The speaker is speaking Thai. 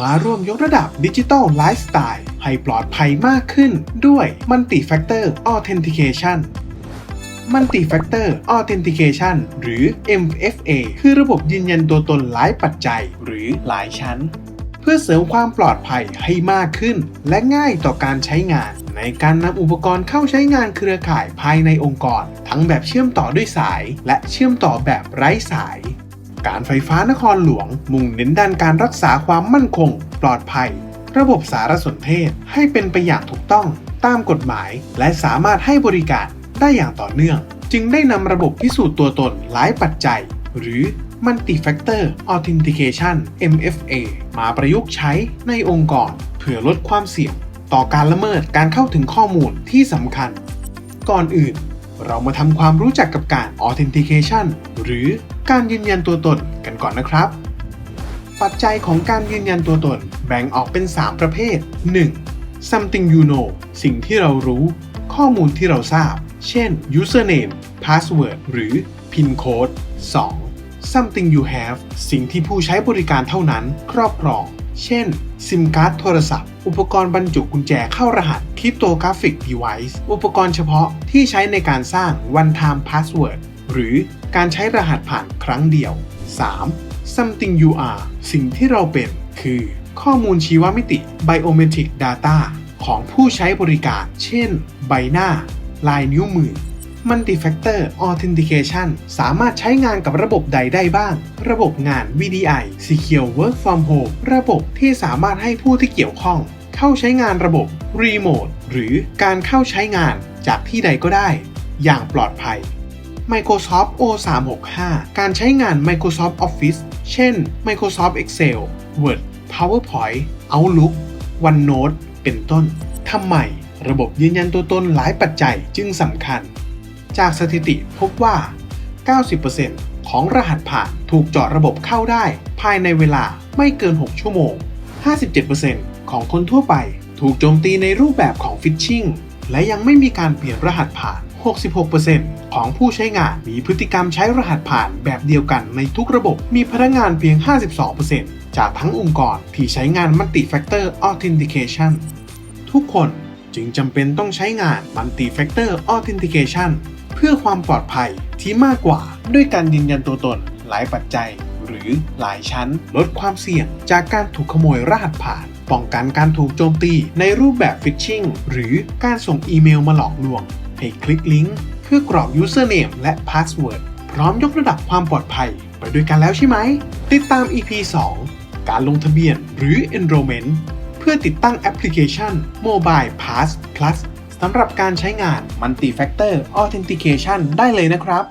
มาร่วมยกระดับดิจิ t a ลไลฟ์สไตล์ให้ปลอดภัยมากขึ้นด้วย Multi Factor Authentication Multi Factor Authentication หรือ MFA คือระบบยืนยันตัวตนหลายปัจจัยหรือหลายชั้น เพื่อเสริมความปลอดภัยให้มากขึ้น และง่ายต่อการใช้งาน ในการนำอุปกรณ์เข้าใช้งานเครือข่ายภายในองค์กร ทั้งแบบเชื่อมต่อด้วยสาย และเชื่อมต่อแบบไร้สาย การไฟฟ้านครหลวง มุ่งเน้นด้านการรักษาความมั่นคง ปลอดภัย ระบบสารสนเทศให้เป็นไปอย่างถูกต้องตามกฎหมาย และสามารถให้บริการได้อย่างต่อเนื่อง จึงได้นำระบบพิสูจน์ตัวตนหลายปัจจัย หรือ Multi Factor Authentication MFA มาประยุกต์ใช้ในองค์กร เพื่อลดความเสี่ยง ต่อการละเมิดการเข้าถึงข้อมูลที่สำคัญ ก่อนอื่น เรามาทำความรู้จักกับการ Authentication หรือ การยืนยันตัวตนกันก่อนนะครับ ปัจจัยของการยืนยันตัวตนแบ่งออกเป็น 3 ประเภท 1. something you know สิ่งที่เรารู้ ข้อมูลที่เราทราบ เช่น username password หรือ pin code 2. something you have สิ่งที่ผู้ใช้บริการเท่านั้น ครอบครอง เช่น ซิมการ์ดโทรศัพท์ อุปกรณ์บรรจุกุญแจเข้ารหัส Cryptographic Device อุปกรณ์เฉพาะที่ใช้ในการสร้าง one time password หรือการใช้รหัสผ่านครั้งเดียว 3. something you are สิ่งที่เราเป็น คือ ข้อมูลชีวมิติ biometric data ของผู้ใช้บริการ เช่น ใบหน้า ลายนิ้วมือ Multi-Factor Authentication สามารถใช้งานกับระบบใดได้บ้าง ระบบงาน VDI Secure Work from Home ระบบที่สามารถให้ผู้ที่เกี่ยวข้อง เข้าใช้งานระบบ Remote หรือการเข้าใช้งานจากที่ใดก็ได้ อย่างปลอดภัย Microsoft O365 การใช้งาน Microsoft Office เช่น Microsoft Excel Word PowerPoint Outlook OneNote เป็นต้น ทำไมระบบยืนยันตัวตนหลายปัจจัยจึงสำคัญ จากสถิติพบว่า 90%ของรหัสผ่านถูกเจาะระบบเข้าได้ ภายในเวลาไม่เกิน 6 ชั่วโมง 57%ของคนทั่วไปถูกโจมตีในรูปแบบของฟิชชิงและยังไม่มีการเปลี่ยนรหัสผ่าน 66%ของผู้ใช้งานมีพฤติกรรมใช้รหัสผ่านแบบเดียวกันในทุกระบบ มีพนักงานเพียง 52%จากทั้งองค์กรที่ใช้งาน Multi Factor Authentication ทุกคนจึงจำเป็นต้องใช้งาน Multi Factor Authentication เพื่อความปลอดภัยที่มากกว่าด้วยการยืนยันตัวตนหลายปัจจัย หรือหลายชั้น ลดความเสี่ยงจากการถูกขโมยรหัสผ่านป้องกันการถูกโจมตีในรูปแบบฟิชชิงหรือการส่งอีเมลมาหลอกลวง ให้คลิกลิงก์เพื่อกรอก username และ password พร้อมยกระดับความปลอดภัยไปด้วยกันแล้วใช่ไหม ติดตาม EP 2 การลงทะเบียนหรือ enrollment เพื่อติดตั้งแอปพลิเคชัน Mobile Pass Plus สำหรับการใช้งาน Multi Factor Authentication ได้เลยนะครับ